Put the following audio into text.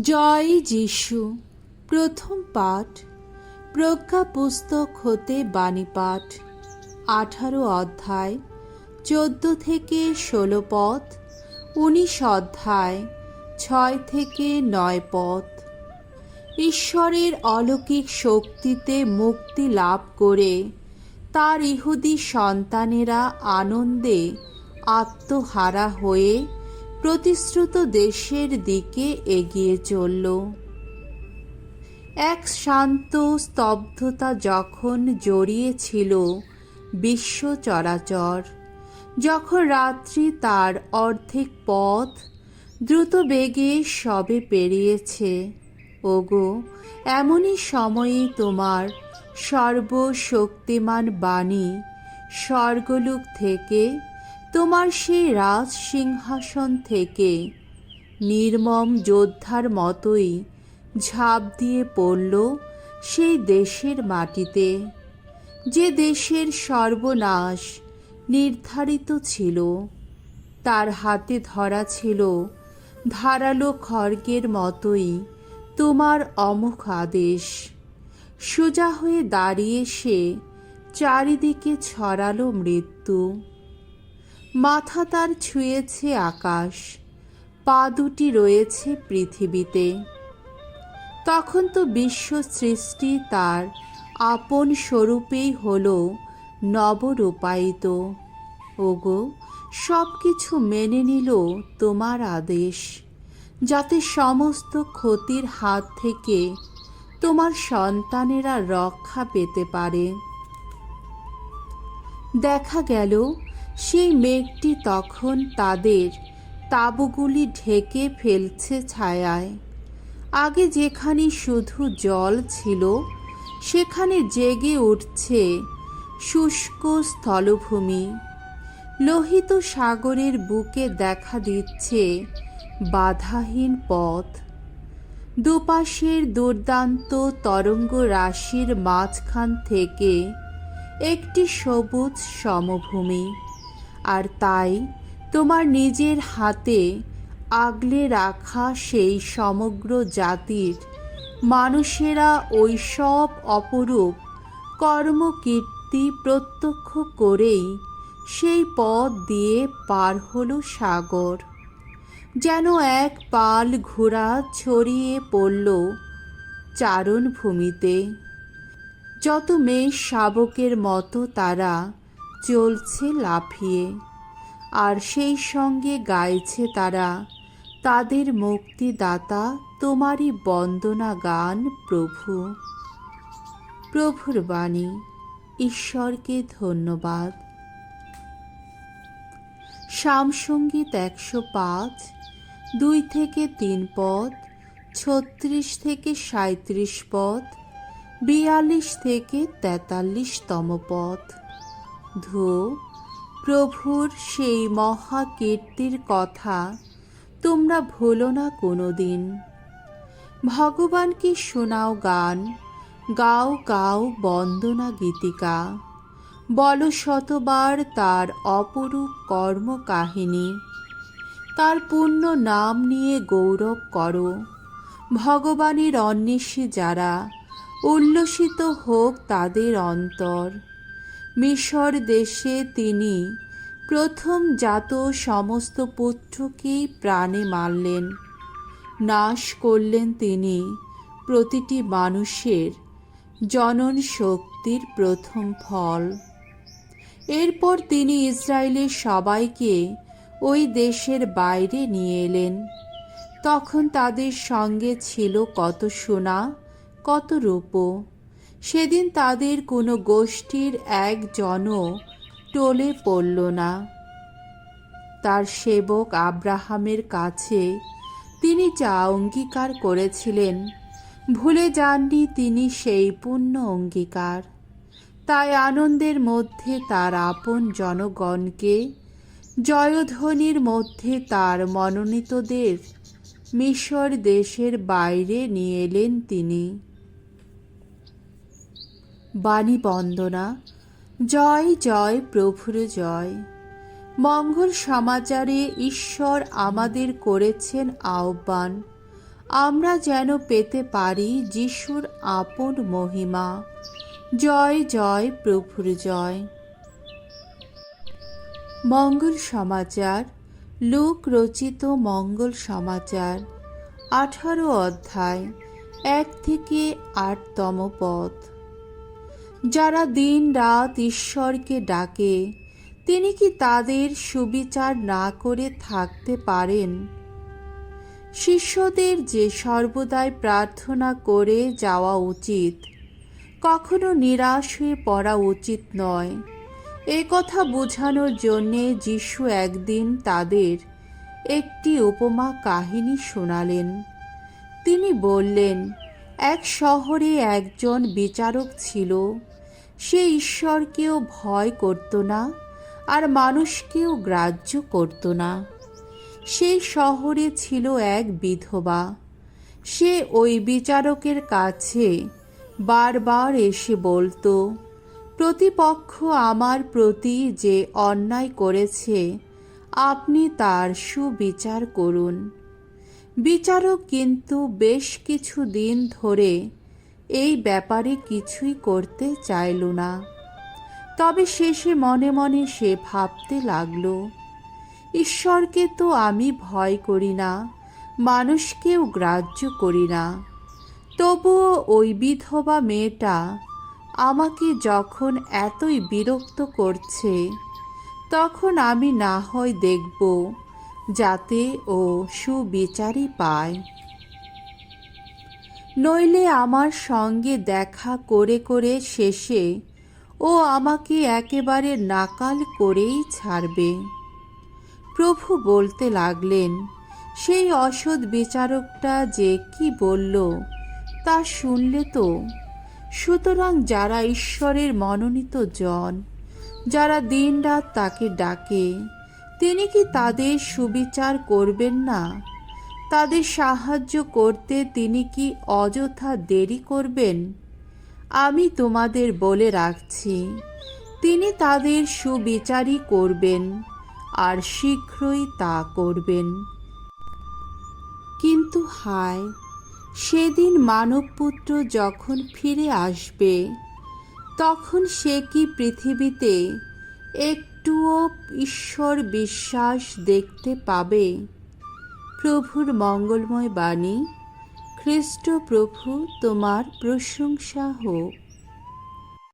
জয় যিশু। প্রথম পাঠ। প্রজ্ঞা পুস্তক হতে বাণী পাঠ আঠারো অধ্যায়, চোদ্দ থেকে ষোলো পথ, উনিশ অধ্যায়, ছয় থেকে নয় পথ। ঈশ্বরের অলৌকিক শক্তিতে মুক্তি লাভ করে তার ইহুদি সন্তানেরা আনন্দে আত্মহারা হয়ে প্রতিশ্রুত দেশের দিকে এগিয়ে চলল। এক শান্ত স্তব্ধতা যখন জড়িয়েছিল বিশ্ব চরাচর, যখন রাত্রি তার অর্ধেক পথ দ্রুত বেগে সবে পেরিয়েছে, ওগো, এমনই সময়ে তোমার সর্বশক্তিমান বাণী স্বর্গলোক থেকে তোমার সেই রাজ সিংহাসন থেকে নির্মম যোদ্ধার মতোই ঝাঁপ দিয়ে পড়ল সেই দেশের মাটিতে। যে দেশের সর্বনাশ নির্ধারিত ছিল, তার হাতে ধরা ছিল ধারালো খড়গের মতোই তোমার অমুখ আদেশ। সোজা হয়ে দাঁড়িয়ে সে চারিদিকে ছড়ালো মৃত্যু। মাথা তার ছুঁয়েছে আকাশ, পা দুটি রয়েছে পৃথিবীতে। তখন তো বিশ্ব সৃষ্টি তার আপন স্বরূপেই হল নবরূপায়িত। ওগো সব কিছু মেনে নিল তোমার আদেশ, যাতে সমস্ত ক্ষতির হাত থেকে তোমার সন্তানেরা রক্ষা পেতে পারে। দেখা গেল সেই মেঘটি তখন তাদের তাঁবুগুলি ঢেকে ফেলছে ছায়ায়। আগে যেখানে শুধু জল ছিল, সেখানে জেগে উঠছে শুষ্ক স্থলভূমি। লোহিত সাগরের বুকে দেখা দিচ্ছে বাধাহীন পথ। দুপাশের দুর্দান্ত তরঙ্গ রাশির মাঝখান থেকে একটি সবুজ সমভূমি। আর তাই তোমার নিজের হাতে আগলে রাখা সেই সমগ্র জাতির। মানুষেরা ওই সব অপরূপ কর্মকীর্তি প্রত্যক্ষ করেই সেই পথ দিয়ে পার হলো সাগর। যেন এক পাল ঘোড়া ছড়িয়ে পড়ল চারণভূমিতে। যত মেয়ে শাবকের মতো তারা চলছে লাফিয়ে, আর সেই সঙ্গে গাইছে তারা, তাদের মুক্তিদাতা তোমারই বন্দনা গান প্রভু। প্রভুর বাণী, ঈশ্বরকে ধন্যবাদ। সামসঙ্গীত একশো পাঁচ, দুই থেকে তিন পদ, ছত্রিশ থেকে সাঁত্রিশ পদ, বিয়াল্লিশ থেকে তেতাল্লিশতম পদ। ধু প্রভুর সেই মহাকীর্তির কথা তোমরা ভুলো না কোনো দিন ভগবানকে শোনাও গান? গাও গাও বন্দনা গীতিকা। বলো শতবার তার অপরূপ কর্ম কাহিনী তার পূর্ণ নাম নিয়ে গৌরব করো। ভগবানের অন্বেষী যারা, উল্লসিত হোক তাদের অন্তর। মিশর দেশে তিনি প্রথম জাত সমস্ত পুত্রকেই প্রাণে মারলেন। নাশ করলেন তিনি প্রতিটি মানুষের জনন শক্তির প্রথম ফল। এরপর তিনি ইসরায়েলের সবাইকে ওই দেশের বাইরে নিয়ে এলেন। তখন তাদের সঙ্গে ছিল কত সোনা, কত রূপ। সেদিন তাদের কোনো গোষ্ঠীর একজনও টলে পড়ল না। তার সেবক আব্রাহামের কাছে তিনি যা অঙ্গীকার করেছিলেন, ভুলে যাননি তিনি সেই পূর্ণ অঙ্গীকার। তাই আনন্দের মধ্যে তার আপন জনগণকে, জয়ধ্বনির মধ্যে তার মনোনীতদের মিশর দেশের বাইরে নিয়ে এলেন তিনি। বাণী বন্দনা। জয় জয় প্রভুর জয়। মঙ্গল সমাচারে ঈশ্বর আমাদের করেছেন আহ্বান। আমরা যেন পেতে পারি যিশুর আপন মহিমা। জয় জয় প্রভুর জয়। মঙ্গল সমাচার, লোক রচিত মঙ্গল সমাচার, আঠারো অধ্যায়, এক থেকে আটতম পদ যারা দিন রাত ঈশ্বরকে ডাকে, তিনি কি তাদের সুবিচার না করে থাকতে পারেন? শিষ্যদের যে সর্বদাই প্রার্থনা করে যাওয়া উচিত, কখনো নিরাশ হয়ে পড়া উচিত নয়। এ কথা বোঝানোর জন্যে যিশু একদিন তাদের একটি উপমা কাহিনী শোনালেন। তিনি বললেন, এক শহরে একজন বিচারক ছিল সে ঈশ্বরকেও ভয় করত না আর মানুষকেও গ্রাহ্য করত না। সেই শহরে ছিল এক বিধবা। সে ওই বিচারকের কাছে বারবার এসে বলতো, প্রতিপক্ষ আমার প্রতি যে অন্যায় করেছে, আপনি তার সুবিচার করুন। বিচারক কিন্তু বেশ কিছু দিন ধরে এই ব্যাপারে কিছুই করতে চাইল না। তবে শেষে মনে মনে সে ভাবতে লাগল, ঈশ্বরকে তো আমি ভয় করি না, মানুষকেও গ্রাহ্য করি না। তবুও ওই বিধবা মেয়েটা আমাকে যখন এতই বিরক্ত করছে, তখন আমি না হয় দেখব যাতে ও সুবিচারই পায়। নইলে আমার সঙ্গে দেখা করে করে শেষে ও আমাকে একেবারে নাকাল করেই ছাড়বে। প্রভু বলতে লাগলেন, সেই অসৎ বিচারকটা যে কি বলল, তা শুনলে তো। সুতরাং যারা ঈশ্বরের মনোনীত জন, যারা দিনরাত তাকে ডাকে, তিনি কি তাদের সুবিচার করবেন না? তাদের সাহায্য করতে তিনি কি অযথা দেরি করবেন? আমি তোমাদের বলে রাখছি, তিনি তাদের সুবিচারই করবেন আর শীঘ্রই তা করবেন। কিন্তু হায়, সেদিন মানবপুত্র যখন ফিরে আসবে, তখন সে কি পৃথিবীতে একটুও ঈশ্বর বিশ্বাস দেখতে পাবে? প্রভুর মঙ্গলময় বাণী খ্রিস্ট প্রভু তোমার প্রশংসা হোক।